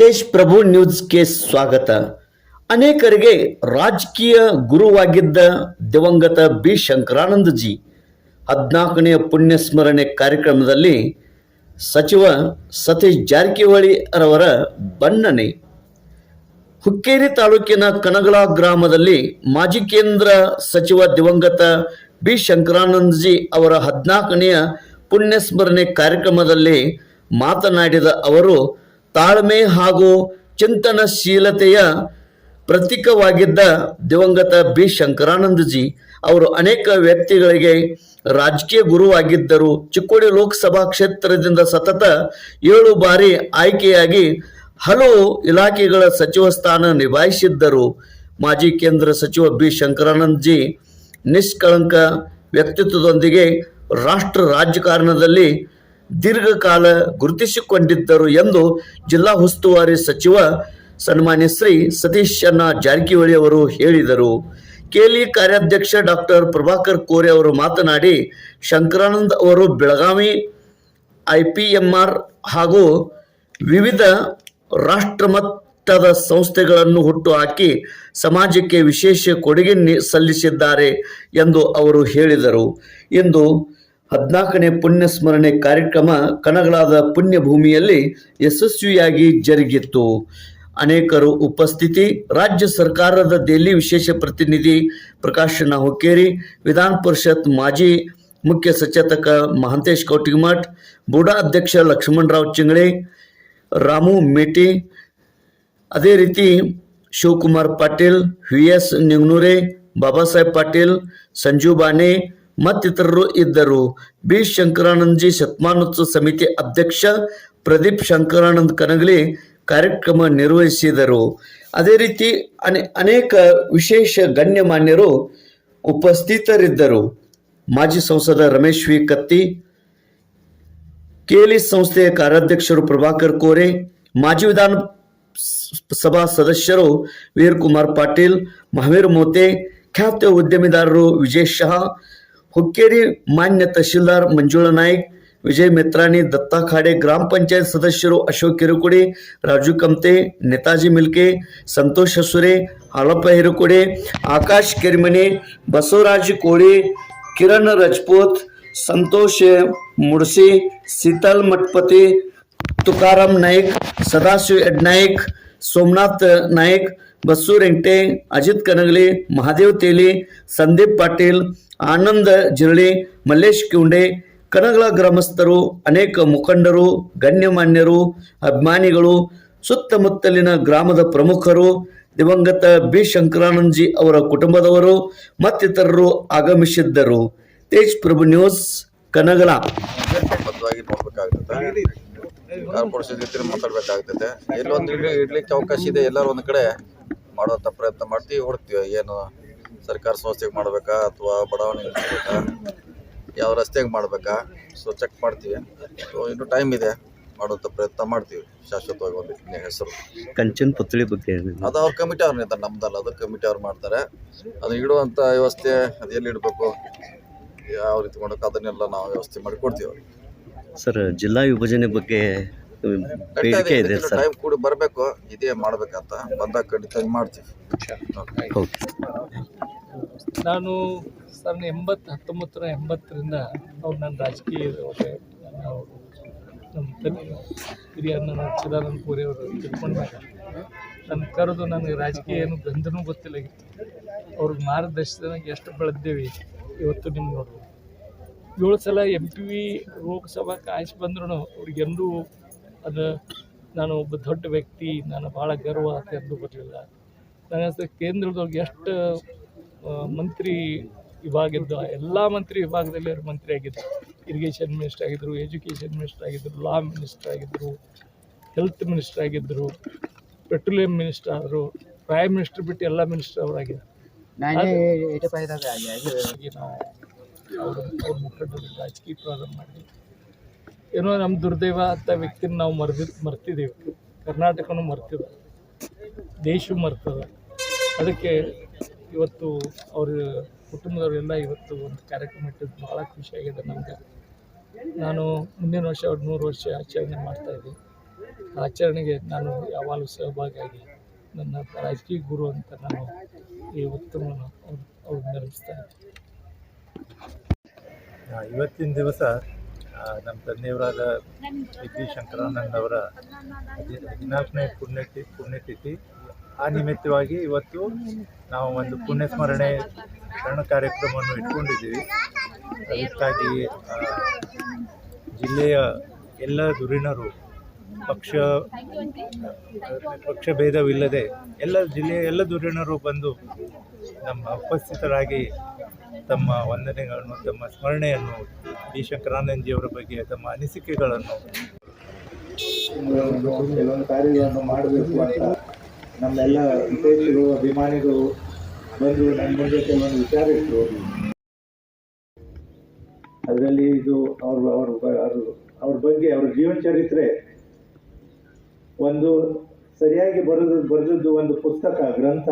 ತೇಜ್ ಪ್ರಭು ನ್ಯೂಸ್ಗೆ ಸ್ವಾಗತ. ಅನೇಕರಿಗೆ ರಾಜಕೀಯ ಗುರುವಾಗಿದ್ದ ದಿವಂಗತ ಬಿ. ಶಂಕರಾನಂದಜಿ ಹದಿನಾಲ್ಕನೆಯ ಪುಣ್ಯಸ್ಮರಣೆ ಕಾರ್ಯಕ್ರಮದಲ್ಲಿ ಸಚಿವ ಸತೀಶ್ ಜಾರಕಿಹೊಳಿ ರವರ ಬಣ್ಣನೆ. ಹುಕ್ಕೇರಿ ತಾಲೂಕಿನ ಕನಗಳ ಗ್ರಾಮದಲ್ಲಿ ಮಾಜಿ ಕೇಂದ್ರ ಸಚಿವ ದಿವಂಗತ ಬಿ. ಶಂಕರಾನಂದಜಿ ಅವರ ಹದಿನಾಲ್ಕನೆಯ ಪುಣ್ಯಸ್ಮರಣೆ ಕಾರ್ಯಕ್ರಮದಲ್ಲಿ ಮಾತನಾಡಿದ ಅವರು ತಾಳ್ಮೆ ಹಾಗೂ ಚಿಂತನಶೀಲತೆಯ ಪ್ರತೀಕವಾಗಿದ್ದ ದಿವಂಗತ ಬಿ ಶಂಕರಾನಂದಜಿ ಅವರು ಅನೇಕ ವ್ಯಕ್ತಿಗಳಿಗೆ ರಾಜಕೀಯ ಗುರುವಾಗಿದ್ದರು. ಚಿಕ್ಕೋಡಿ ಲೋಕಸಭಾ ಕ್ಷೇತ್ರದಿಂದ ಸತತ ಏಳು ಬಾರಿ ಆಯ್ಕೆಯಾಗಿ ಹಲವು ಇಲಾಖೆಗಳ ಸಚಿವ ಸ್ಥಾನ ನಿಭಾಯಿಸಿದ್ದರು. ಮಾಜಿ ಕೇಂದ್ರ ಸಚಿವ ಬಿ ಶಂಕರಾನಂದಜಿ ನಿಷ್ಕಳಂಕ ವ್ಯಕ್ತಿತ್ವದೊಂದಿಗೆ ರಾಷ್ಟ್ರ ರಾಜಕಾರಣದಲ್ಲಿ ದೀರ್ಘಕಾಲ ಗುರುತಿಸಿಕೊಂಡಿದ್ದರು ಎಂದು ಜಿಲ್ಲಾ ಉಸ್ತುವಾರಿ ಸಚಿವ ಸನ್ಮಾನ್ಯ ಶ್ರೀ ಸತೀಶ್ ಚನ್ನ ಜಾರಕಿಹೊಳಿ ಅವರು ಹೇಳಿದರು. ಕೇಲಿ ಕಾರ್ಯಾಧ್ಯಕ್ಷ ಡಾಕ್ಟರ್ ಪ್ರಭಾಕರ್ ಕೋರೆ ಅವರು ಮಾತನಾಡಿ, ಶಂಕರಾನಂದ್ ಅವರು Belagavi, I P M R ಹಾಗೂ ವಿವಿಧ ರಾಷ್ಟ್ರಮಟ್ಟದ ಸಂಸ್ಥೆಗಳನ್ನು ಹುಟ್ಟು ಹಾಕಿ ಸಮಾಜಕ್ಕೆ ವಿಶೇಷ ಕೊಡುಗೆ ಸಲ್ಲಿಸಿದ್ದಾರೆ ಎಂದು ಅವರು ಹೇಳಿದರು. ಇಂದು ಹದಿನಾಲ್ಕನೇ ಪುಣ್ಯ ಸ್ಮರಣೆ ಕಾರ್ಯಕ್ರಮ ಕಣಗಳಾದ ಪುಣ್ಯ ಭೂಮಿಯಲ್ಲಿ ಯಶಸ್ವಿಯಾಗಿ ಜರುಗಿತ್ತು. ಅನೇಕರು ಉಪಸ್ಥಿತಿ, ರಾಜ್ಯ ಸರ್ಕಾರದ ದೆಹಲಿ ವಿಶೇಷ ಪ್ರತಿನಿಧಿ ಪ್ರಕಾಶ್ ಹುಕ್ಕೇರಿ, ವಿಧಾನ ಪರಿಷತ್ ಮಾಜಿ ಮುಖ್ಯ ಸಚೇತಕ ಮಹಂತೇಶ್ ಕೌಟಿಮಠ್ ಬುಡಾ ಅಧ್ಯಕ್ಷ ಲಕ್ಷ್ಮಣರಾವ್ ಚಿಂಗಳೆ, ರಾಮು ಮೇಟಿ, ಅದೇ ರೀತಿ ಶಿವಕುಮಾರ್ ಪಾಟೀಲ್, ವಿ ಎಸ್ ನಿಂಗ್ನೂರೆ, ಬಾಬಾ ಸಾಹೇಬ್ ಪಾಟೀಲ್ ಸಂಜೀವ್ ಬಾನೆ ಮತ್ತಿತರರು ಇದ್ದರು. ಬಿ. ಶಂಕರಾನಂದಜಿ ಶತಮಾನೋತ್ಸವ ಸಮಿತಿ ಅಧ್ಯಕ್ಷ ಪ್ರದೀಪ್ ಶಂಕರಾನಂದ್ ಕನಗಲಿ ಕಾರ್ಯಕ್ರಮ ನಿರ್ವಹಿಸಿದರು. ಅದೇ ರೀತಿ ಅನೆ, ಅನೇಕ ವಿಶೇಷ ಗಣ್ಯಮಾನ್ಯರು ಉಪಸ್ಥಿತರಿದ್ದರು. ಮಾಜಿ ಸಂಸದ ರಮೇಶ್ ವಿ. ಕತ್ತಿ, ಕೇಲಿ ಸಂಸ್ಥೆಯ ಕಾರ್ಯಾಧ್ಯಕ್ಷರು ಪ್ರಭಾಕರ್ ಕೋರೆ, ಮಾಜಿ ವಿಧಾನ ಸಭಾ ಸದಸ್ಯರು ವೀರ್ ಕುಮಾರ್ ಪಾಟೀಲ್, ಮಹಾವೀರ್ ಮೋತೆ, ಖ್ಯಾತ ಉದ್ಯಮಿದಾರರು ವಿಜಯ್ ಶಹಾ हुक्केरी मान्य तहसीलदार मंजुळा नाईक विजय मित्रांनी दत्ता खाडे ग्रामपंचायत सदस्य अशोक किरकुडे राजू कमते नेताजी मिलके संतोष ससुरे आलप हिरकुडे आकाश किरमिने बसवराज कोळी किरण रजपूत संतोष मुडसे शीतल मटपते तुकाराम नाईक सदाशिव नाईक सोमनाथ नाईक ಬಸ್ಸು ರೆಂಟೆ ಅಜಿತ್ ಕನಗಲಿ, ಮಹಾದೇವ್ ತೇಲಿ, ಸಂದೀಪ್ ಪಾಟೀಲ್, ಆನಂದ ಜಿರಳಿ, ಮಲ್ಲೇಶ್ ಕಿಂಡೆ, ಕನಗಲ ಗ್ರಾಮಸ್ಥರು, ಅನೇಕ ಮುಖಂಡರು, ಗಣ್ಯಮಾನ್ಯರು, ಅಭಿಮಾನಿಗಳು, ಸುತ್ತಮುತ್ತಲಿನ ಗ್ರಾಮದ ಪ್ರಮುಖರು, ದಿವಂಗತ ಬಿ ಶಂಕರಾನಂದ್ಜಿ ಅವರ ಕುಟುಂಬದವರು, ಮತ್ತಿತರರು ಆಗಮಿಸಿದ್ದರು. ತೇಜ್ ಪ್ರಭು ನ್ಯೂಸ್, ಕನಗಲ. ಮಾತಾಡ್ಬೇಕಾಗ್ತದೆ. ಎಲ್ಲೊಂದು ಇಡ್ಲಿ ಇಡ್ಲಿಕ್ಕೆ ಅವಕಾಶ ಇದೆ. ಎಲ್ಲರೂ ಒಂದು ಕಡೆ ಮಾಡುವಂಥ ಪ್ರಯತ್ನ ಮಾಡ್ತೀವಿ ಹೊಡ್ತೀವಿ ಏನು ಸರ್ಕಾರ ಸಂಸ್ಥೆಗೆ ಮಾಡಬೇಕಾ ಅಥವಾ ಬಡಾವಣೆಗೆ ಮಾಡಬೇಕಾ? ಯಾವ ರಸ್ತೆಗೆ ಮಾಡಬೇಕಾ? ಸೊ ಚೆಕ್ ಮಾಡ್ತೀವಿ. ಸೊ ಇನ್ನೂ ಟೈಮ್ ಇದೆ. ಮಾಡುವಂಥ ಪ್ರಯತ್ನ ಮಾಡ್ತೀವಿ ಶಾಶ್ವತವಾಗಿ ಒಂದು ಹೆಸರು. ಕಂಚನ್ ಪುತ್ಳಿ ಬಗ್ಗೆ ಅದು ಅವ್ರ ಕಮಿಟಿ ಅವ್ರನ್ನ ಇದ್ದಾರೆ ನಮ್ದಲ್ಲ ಅದು ಕಮಿಟಿ ಅವ್ರು ಮಾಡ್ತಾರೆ. ಅದು ಇಡುವಂಥ ವ್ಯವಸ್ಥೆ ಅದು ಎಲ್ಲಿ ಇಡಬೇಕು? ಯಾವ ರೀತಿ ಮಾಡಬೇಕು? ಅದನ್ನೆಲ್ಲ ನಾವು ವ್ಯವಸ್ಥೆ ಮಾಡಿ ಕೊಡ್ತೀವಿ ಸರ್ ಜಿಲ್ಲಾ ವಿಭಜನೆ ಬಗ್ಗೆ ಬೇಡಿಕೆ ಇದೆ ಸರ್. ಟೈಮ್ ಕೂಡ ಬರಬೇಕು ಇದೇ ಮಾಡ್ಬೇಕಂತ ಬಂದಾಗ ಖಂಡಿತ ಮಾಡ್ತೀವಿ. ನಾನು ಸಾವಿರದ ಎಂಬತ್ತು ಹತ್ತೊಂಬತ್ತರ ಎಂಬತ್ತರಿಂದ ಅವ್ರು ನನ್ನ ರಾಜಕೀಯ ಅವರು ನಮ್ಮ ತಂದೆ ಹಿರಿಯ ನನ್ನ ಚಿದಾನಂದ ಪೂರಿ ಅವರು ತಿಳ್ಕೊಂಡಾಗ ನನ್ನ ಕರೆದು ನನಗೆ ರಾಜಕೀಯ ಏನು ಗಂಧನೂ ಗೊತ್ತಿಲ್ಲಾಗಿತ್ತು ಅವ್ರಿಗೆ ಮಾರ್ಗದರ್ಶನಕ್ಕೆ ಎಷ್ಟು ಬೆಳೆದ್ದೇವೆ ಇವತ್ತು ನಿಮ್ಗೆ ನೋಡ್ಬೋದು ಏಳು ಸಲ ಎಂ ಪಿ ವಿ ಲೋಕಸಭಾ ಕಾಯಿಸಿ ಬಂದ್ರೂ ಅವ್ರಿಗೆಂದೂ ಅದು ನಾನು ಒಬ್ಬ ದೊಡ್ಡ ವ್ಯಕ್ತಿ ನಾನು ಭಾಳ ಗರ್ವ ಅಂತ ಎಂದು ಬರಲಿಲ್ಲ ನನ್ನ ಕೇಂದ್ರದೊಳಗೆ ಎಷ್ಟು ಮಂತ್ರಿ ವಿಭಾಗದ್ದು ಎಲ್ಲ ಮಂತ್ರಿ ವಿಭಾಗದಲ್ಲಿ ಅವರು ಮಂತ್ರಿ ಆಗಿದ್ದರು ಇರಿಗೇಷನ್ ಮಿನಿಸ್ಟರ್ ಆಗಿದ್ದರು ಎಜುಕೇಷನ್ ಮಿನಿಸ್ಟರ್ ಆಗಿದ್ದರು ಲಾ ಮಿನಿಸ್ಟರ್ ಆಗಿದ್ದರು ಹೆಲ್ತ್ ಮಿನಿಸ್ಟರ್ ಆಗಿದ್ದರು ಪೆಟ್ರೋಲಿಯಂ ಮಿನಿಸ್ಟರ್ ಆದರು ಪ್ರೈಮ್ ಮಿನಿಸ್ಟರ್ ಬಿಟ್ಟು ಎಲ್ಲ ಮಿನಿಸ್ಟರ್ ಅವರಾಗಿದ್ದರು ನಾನು ಅವರು ಅವ್ರ ಅವ್ರ ಮುಖಂಡರು ರಾಜಕೀಯ ಪ್ರಾರಂಭ ಮಾಡಿ ಏನೋ ನಮ್ಮ ದುರ್ದೈವ ಅಂತ ವ್ಯಕ್ತಿನ ನಾವು ಮರ್ದಿ ಮರ್ತಿದ್ದೀವಿ ಕರ್ನಾಟಕನೂ ಮರ್ತಿದ. ದೇಶ ಮರ್ತದ. ಅದಕ್ಕೆ ಇವತ್ತು ಅವ್ರ ಕುಟುಂಬದವರೆಲ್ಲ ಇವತ್ತು ಒಂದು ಕಾರ್ಯಕ್ರಮ ಇಟ್ಟಿದ್ದು ಭಾಳ ಖುಷಿಯಾಗಿದೆ ನಮಗೆ. ನಾನು ಮುಂದಿನ ವರ್ಷ ಅವ್ರು ನೂರು ವರ್ಷ ಆಚರಣೆ ಮಾಡ್ತಾಯಿದ್ದೆ ಆಚರಣೆಗೆ ನಾನು ಯಾವಾಗಲೂ ಸಹಭಾಗಿಯಾಗಿ ನನ್ನ ರಾಜಕೀಯ ಗುರು ಅಂತ ನಾನು ಈ ಉತ್ತಮವನ್ನು ಅವ್ರು ಅವ್ರು ನಿರ್ಮಿಸ್ತಾ ಇದ್ದೀನಿ ಇವತ್ತಿನ ದಿವಸ ನಮ್ಮ ತಂದೆಯವರಾದ ಡಿ ಶಂಕರಾನಂದ್ ಅವರ ಹದಿ- ಹದಿನಾಲ್ಕನೇ ಪುಣ್ಯತಿ ಪುಣ್ಯತಿಥಿ. ಆ ನಿಮಿತ್ತವಾಗಿ ಇವತ್ತು ನಾವು ಒಂದು ಪುಣ್ಯ ಸ್ಮರಣೆ ಶರಣ ಕಾರ್ಯಕ್ರಮವನ್ನು ಇಟ್ಕೊಂಡಿದ್ದೀವಿ. ಅದಕ್ಕಾಗಿ ಜಿಲ್ಲೆಯ ಎಲ್ಲ ಧುರೀಣರು ಪಕ್ಷ ಪಕ್ಷ ಭೇದವಿಲ್ಲದೆ ಎಲ್ಲ ಜಿಲ್ಲೆಯ ಎಲ್ಲ ಧುರೀಣರು ಬಂದು ನಮ್ಮ ಉಪಸ್ಥಿತರಾಗಿ ತಮ್ಮ ವಂದನೆಗಳನ್ನು, ತಮ್ಮ ಸ್ಮರಣೆಯನ್ನು ಡಿ ಶಂಕರಾನಂದಜಿಯವರ ಬಗ್ಗೆ ತಮ್ಮ ಅನಿಸಿಕೆಗಳನ್ನು. ಕೆಲವೊಂದು ಕಾರ್ಯಗಳನ್ನು ಮಾಡಬೇಕು ಅಂತ ನಮ್ಮೆಲ್ಲ ವಿಶೇಷರು ಅಭಿಮಾನಿಗಳು ಬಂದು ನನ್ನ ಮುಂದೆ ಕೆಲವೊಂದು ವಿಚಾರ ಇಟ್ಟರು ಅದರಲ್ಲಿ ಇದು ಅವರು ಅವರು ಅವ್ರ ಅವ್ರ ಬಗ್ಗೆ, ಅವ್ರ ಜೀವನ ಚರಿತ್ರೆ ಒಂದು ಸರಿಯಾಗಿ ಬರೆದು, ಬರೆದದ್ದು ಒಂದು ಪುಸ್ತಕ, ಗ್ರಂಥ.